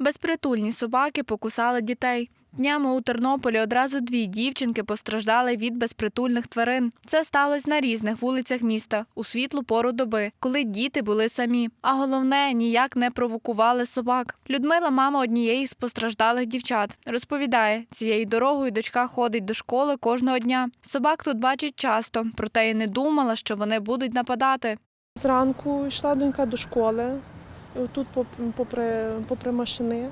Безпритульні собаки покусали дітей. Днями у Тернополі одразу дві дівчинки постраждали від безпритульних тварин. Це сталося на різних вулицях міста у світлу пору доби, коли діти були самі. А головне, ніяк не провокували собак. Людмила, мама однієї з постраждалих дівчат, розповідає, цією дорогою дочка ходить до школи кожного дня. Собак тут бачить часто, проте й не думала, що вони будуть нападати. Зранку йшла донька до школи, поп- попри, попри машини.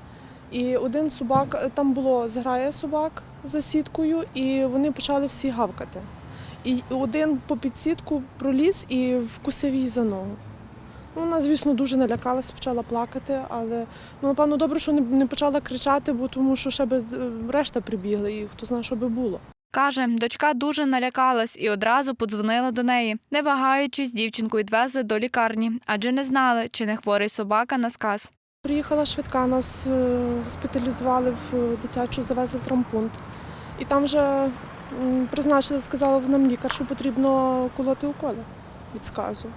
І один собак, там було зграя собак за сіткою, і вони почали всі гавкати. І один по підсітку проліз і вкусив її за ногу. Ну, Вона, звісно, дуже налякалась, почала плакати, але ну, напевно добре, що не, почала кричати, бо тому що ще би е, решта прибігли, і хто знає, що би було. Каже, дочка дуже налякалась і одразу подзвонила до неї. Не вагаючись, дівчинку відвезли до лікарні, адже не знали, чи не хворий собака на сказ. Приїхала швидка, нас е, госпіталізували в дитячу, завезли в травмпункт. І там вже призначили, сказала нам лікар, що потрібно колоти уколи від сказу.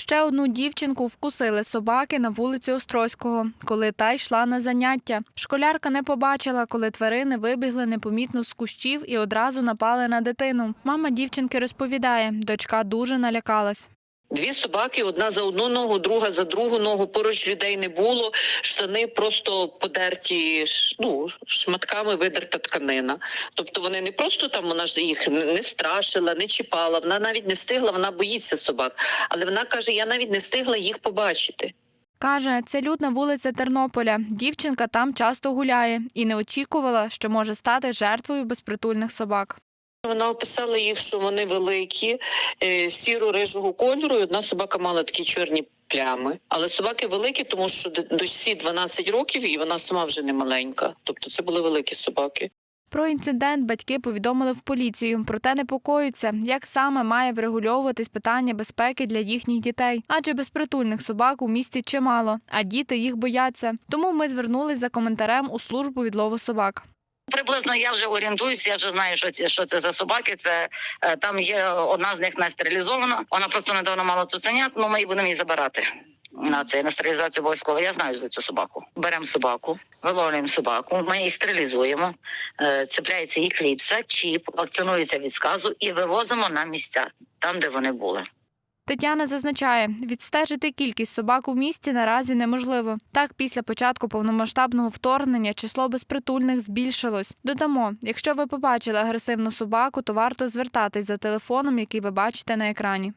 Ще одну дівчинку вкусили собаки на вулиці Острозького, коли та йшла на заняття. Школярка не побачила, коли тварини вибігли непомітно з кущів і одразу напали на дитину. Мама дівчинки розповідає, дочка дуже налякалась. Дві собаки, одна за одну ногу, друга за другу ногу. Поруч людей не було. Штани просто подерті ну, шматками видерта тканина. Тобто вони не просто там вона ж їх не страшила, не чіпала. Вона навіть не встигла, вона боїться собак. Але вона каже: я навіть не встигла їх побачити. Каже, це людна вулиця Тернополя. Дівчинка там часто гуляє і не очікувала, що може стати жертвою безпритульних собак. Вона описала їх, що вони великі, е, сіро-рижого кольору. і Одна собака мала такі чорні плями. Але собаки великі, тому що д- дочці 12 років, і вона сама вже не маленька. Тобто це були великі собаки. Про інцидент батьки повідомили в поліцію, проте непокоються, як саме має врегульовуватись питання безпеки для їхніх дітей. Адже безпритульних собак у місті чимало, а діти їх бояться. Тому ми звернулись за коментарем у службу відлову собак. Приблизно я вже орієнтуюся, я вже знаю, що це, що це за собаки. Це е, там є одна з них не стерилізована. Вона просто недавно мала цуценят, ну ми її будемо її забирати. На це на стерилізацію обов'язково. Я знаю за цю собаку. Беремо собаку, виловлюємо собаку, ми її стерилізуємо, е, цепляється її кліпса, чіп, вакцинується від сказу і вивозимо на місця, там де вони були. Тетяна зазначає, відстежити кількість собак у місті наразі неможливо. Так, після початку повномасштабного вторгнення число безпритульних збільшилось. Додамо, якщо ви побачили агресивну собаку, то варто звертатись за телефоном, який ви бачите на екрані.